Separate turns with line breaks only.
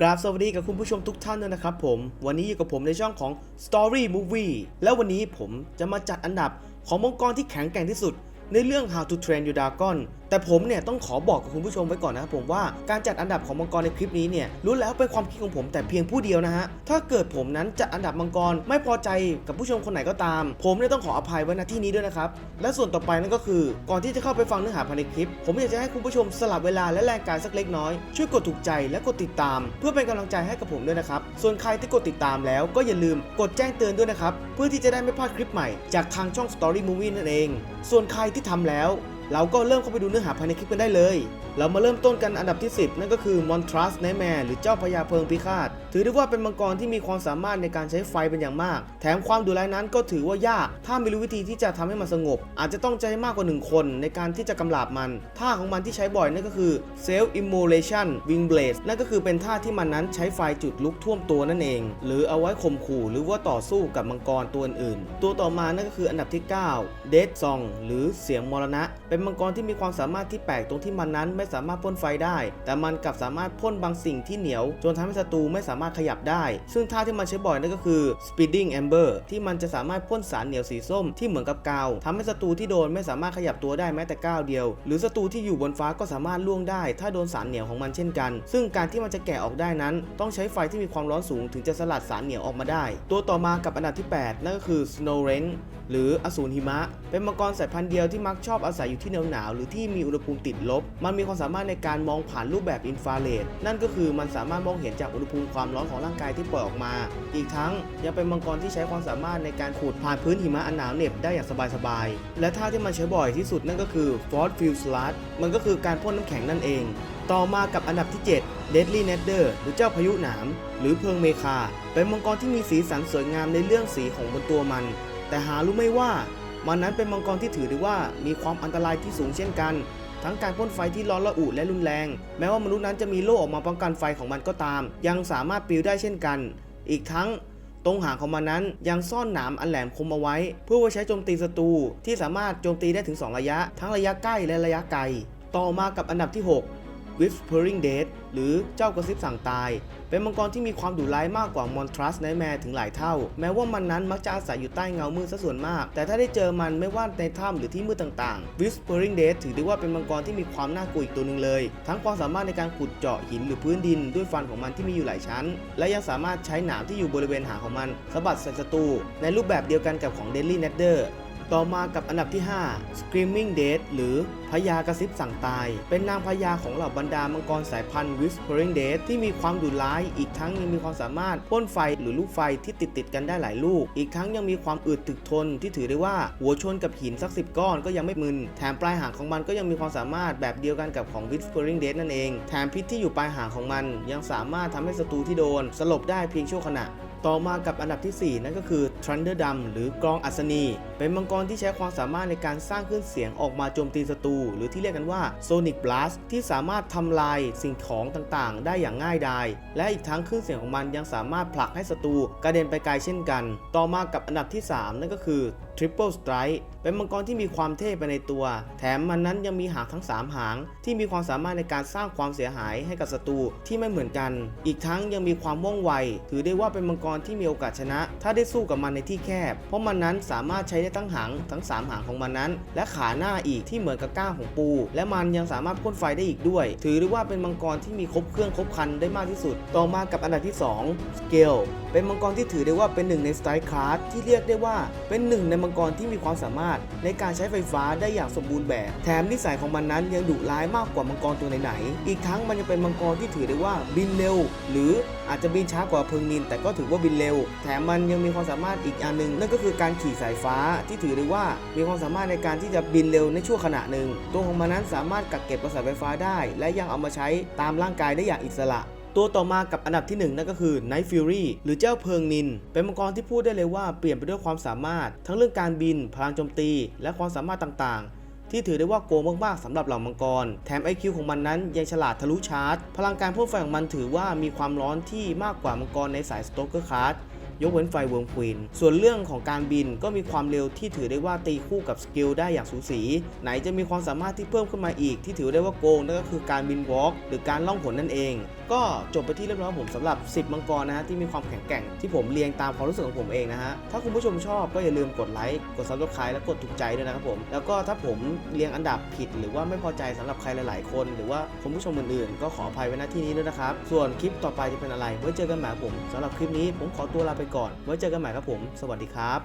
กราบสวัสดีกับคุณผู้ชมทุกท่านด้วยนะครับผม วันนี้อยู่กับผมในช่องของ Story Movie แล้ววันนี้ผมจะมาจัดอันดับของมังกรที่แข็งแกร่งที่สุด ในเรื่อง How to Train Your Dragon แต่ผมเนี่ยต้องขอบอกกับคุณผู้ชมไว้ก่อนนะครับผมว่าการจัดอันดับของมังกรในคลิปนี้เนี่ยรู้แล้วเป็นความคิดของผมแต่เพียงผู้เดียวนะฮะถ้าเกิดผมนั้นจัดอันดับมังกรไม่พอใจกับผู้ชมคนไหนก็ตาม ผมเนี่ยต้องขออภัยไว้ณที่นี้ด้วยนะครับและส่วนต่อไปนั่นก็คือ ก่อนที่จะเข้าไปฟังเนื้อหาภายในคลิป ผมอยากจะให้คุณผู้ชมสลับเวลาและแรงกายสักเล็กน้อยช่วยกดถูกใจและกดติดตาม เพื่อเป็นกำลังใจให้กับผมด้วยนะครับส่วนใครที่กดติดตามแล้วก็อย่าลืมกดแจ้งเตือนด้วยนะครับเพื่อที่จะได้ไม่พลาดคลิปใหม่จากทางช่อง Story Movie นั่นเอง ส่วนใครที่ทำแล้ว เราก็เริ่มเข้าไปดูเนื้อหาภายในคลิปกันได้เลย เรามาเริ่มต้นกันอันดับที่ 10 นั่นก็คือมอนทรัสไนแมร์หรือเจ้าพญาเพลิงพิฆาต ถือได้ว่าเป็นมังกรที่มีความสามารถในการใช้ไฟเป็นอย่างมาก แถมความดุร้ายนั้นก็ถือว่ายาก ถ้าไม่รู้วิธีที่จะทำให้มันสงบ อาจจะต้องใจมากกว่า 1 คนในการที่จะกำราบมัน ท่าของมันที่ใช้บ่อยนั่นก็คือ Self Immolation Wing Blade นั่นก็คือเป็นท่าที่มันนั้นใช้ไฟจุดลุกท่วมตัวนั่นเอง หรือเอาไว้ข่มขู่หรือว่าต่อสู้กับมังกรตัวอื่นๆตัวต่อมานั่นก็คืออันดับที่ 9 Dead Song หรือเสียงมรณะเป็นมังกรที่มีความสามารถที่แปลกตรงที่มันนั้นไม่สามารถพ่นไฟได้ แต่มันกลับสามารถพ่นบางสิ่งที่เหนียว จนทำให้ศัตรูไม่สามารถขยับได้ ซึ่งท่าที่มันใช้บ่อยนั่นก็คือ Speeding Amber ที่มันจะสามารถพ่นสารเหนียวสีส้มที่เหมือนกับกาวทำให้ศัตรูที่โดนไม่สามารถขยับตัวได้แม้แต่ก้าวเดียว หรือศัตรูที่อยู่บนฟ้าก็สามารถล่วงได้ ถ้าโดนสารเหนียวของมันเช่นกัน ซึ่งการที่มันจะแกะออกได้นั้น ต้องใช้ไฟที่มีความร้อนสูงถึงจะสลัดสารเหนียวออกมาได้ ตัวต่อมากับอันดับที่ 8 นั่นก็คือ Snow r e n หรืออสูรหิมะ เป็นมังกรสายพันธุ์เดียวที่มักชอบอาศัยอยู่ที่หนาวหนาวๆหรือที่มีอุณหภูมิติดลบ มันมีความสามารถในการมองผ่านรูปแบบอินฟราเรดนั่นก็คือมันสามารถมองเห็นจากอุณหภูมิความร้อนของร่างกายที่ปล่อยออกมา อีกทั้งยังเป็นมังกรที่ใช้ความสามารถในการขูดผ่านพื้นหิมะอันหนาวเหน็บได้อย่างสบายๆและท่าที่มันใช้บ่อยที่สุดนั่นก็คือ Force Field Sludge มันก็คือการพ่นน้ำแข็งนั่นเอง ต่อมากับอันดับที่ 7 Deadly Nether หรือเจ้าพายุหนาม หรือเพลิงเมคา เป็นมังกรที่มีสีสันสวยงามในเรื่องสีของบนตัวมัน แต่หารู้ไหม่ว่า มันนั้นเป็นมังกรที่ถือได้ว่ามีความอันตรายที่สูงเช่นกัน ทั้งการพ่นไฟที่ร้อนระอุและรุนแรง แม้ว่ามนุษย์นั้นจะมีโล่ออกมาป้องกันไฟของมันก็ตาม ยังสามารถปลิวได้เช่นกัน อีกทั้งตรงหางของมันนั้นยังซ่อนหนามอันแหลมคมเอาไว้ เพื่อไว้ใช้โจมตีศัตรูที่สามารถโจมตีได้ถึง 2 ระยะ ทั้งระยะใกล้และระยะไกล ต่อมากับอันดับที่ 6 Whispering Death หรือเจ้ากระซิบสั่งตาย เป็นมังกรที่มีความดุร้ายมากกว่ามอนทรัสไนแมร์ถึงหลายเท่า แม้ว่ามันนั้นมักจะอาศัยอยู่ใต้เงามืดซะส่วนมาก แต่ถ้าได้เจอมันไม่ว่าในถ้ำหรือที่มืดต่างๆ Whispering Death ถือได้ว่าเป็นมังกรที่มีความน่ากลัวอีกตัวหนึ่งเลย ทั้งความสามารถในการขุดเจาะหินหรือพื้นดินด้วยฟันของมันที่มีอยู่หลายชั้น และยังสามารถใช้หนามที่อยู่บริเวณหางของมันสะบัดใส่ศัตรูในรูปแบบเดียวกันกับของ Deadly Nether ต่อมากับอันดับที่ 5 Screaming Dead หรือพญากระซิบสั่งตาย เป็นนางพญาของเหล่าบรรดามังกรสายพันธุ์ Whispering Dead ที่มีความดุร้าย อีกทั้งยังมีความสามารถพ่นไฟหรือลูกไฟที่ติดติดกันได้หลายลูก อีกทั้งยังมีความอึดถึกทนที่ถือได้ว่าหัวชนกับหินสักสิบก้อนก็ยังไม่มึน แถมปลายหางของมันก็ยังมีความสามารถแบบเดียวกันกับของ Whispering Dead นั่นเอง แถมพิษที่อยู่ปลายหางของมัน ยังสามารถทำให้ศัตรูที่โดนสลบได้เพียงชั่วขณะ ต่อมากับอันดับที่ 4 นั่นก็คือ Thunder d u m หรือกรองอัศนี เป็นมังกรที่ใช้ความสามารถในการสร้างขึ้นเสียงออกมาโจมตีศัตรูหรือที่เรียกกันว่า Sonic Blast ที่สามารถทำลายสิ่งของต่างๆ ได้อย่างง่ายดาย และอีกทั้งคลื่นเสียงของมันยังสามารถผลักให้ศัตรูกระเด็นไปไกลเช่นกัน ต่อมากับอันดับที่ 3 นั่นก็คือ Triple Strike เป็นมังกรที่มีความเท่ไปในตัว แถมมันนั้นยังมีหางทั้ง 3 หาง ที่มีความสามารถในการสร้างความเสียหายให้กับศัตรูที่ไม่เหมือนกัน อีกทั้งยังมีความว่องไว ถือได้ว่าเป็นมังกรที่มีโอกาสชนะ ถ้าได้สู้กับมันในที่แคบ เพราะมันนั้นสามารถใช้ได้ทั้งหางทั้ง 3 หางของมันนั้น และขาหน้าอีกที่เหมือนกับก้างของปู และมันยังสามารถพ่นไฟได้อีกด้วย ถือได้ว่าเป็นมังกรที่มีครบเครื่องครบคันได้มากที่สุด ต่อมากับอันดับที่2 Scale เป็นมังกรที่ถือได้ว่าเป็นหนึ่งในสไตล์คลาสที่เรียกได้ว่าเป็นหนึ่งในมังกรที่มีความสามารถในการใช้ไฟฟ้าได้อย่างสมบูรณ์แบบ แถมนิสัยของมันนั้นยังดุร้ายมากกว่ามังกรตัวไหนๆ อีกทั้งมันยังเป็นมังกรที่ถือได้ว่าบินเร็ว หรืออาจจะบินช้ากว่าเพิงนิน แต่ก็ถือว่าบินเร็ว แถมมันยังมีความสามารถอีกอันหนึ่งนั่นก็คือการขี่สายฟ้าที่ถือได้ว่ามีความสามารถในการที่จะบินเร็วในช่วงขณะหนึ่ง ตัวของมันนั้นสามารถกักเก็บกระแสไฟฟ้าได้ และยังเอามาใช้ตามร่างกายได้อย่างอิสระ ตัวต่อมากับอันดับที่ 1 นั่นก็คือ Night Fury หรือเจ้าเพิงนิน เป็นมังกรที่พูดได้เลยว่าเปลี่ยนไปด้วยความสามารถ ทั้งเรื่องการบิน พลังโจมตี และความสามารถต่างๆ ที่ถือได้ว่าโกงมากๆสำหรับเหล่ามังกร แถม IQ ของมันนั้นยังฉลาดทะลุชาร์จ พลังการพ่นไฟของมันถือว่ามีความร้อนที่มากกว่ามังกรในสายสโตเกอร์คาร์ด ยกเว้นไฟเวิร์มควีน ส่วนเรื่องของการบินก็มีความเร็วที่ถือได้ว่าตีคู่กับสกิลได้อย่างสูสี ไหนจะมีความสามารถที่เพิ่มขึ้นมาอีกที่ถือได้ว่าโกงนั่นก็คือการบินวอล์กหรือการล่องหนนั่นเอง ก็จบไปที่เรียบร้อยผมสำหรับ 10 มังกรนะฮะที่มีความแข็งแกร่งที่ผมเรียงตามความรู้สึกของผมเองนะฮะถ้าคุณผู้ชมชอบก็อย่าลืมกดไลค์กดซับสไครต์และกดถูกใจด้วยนะครับผมแล้วก็ถ้าผมเรียงอันดับผิด หรือว่าไม่พอใจสำหรับใครหลาย ๆ คน หรือว่าคุณผู้ชมอื่นๆ ก็ขออภัยไว้ณที่นี้ด้วยนะครับส่วนคลิปต่อไปจะเป็นอะไรไว้เจอกันใหม่ผมสำหรับคลิปนี้ผมขอตัวลาไปก่อน ไว้เจอกันใหม่ครับผม สวัสดีครับ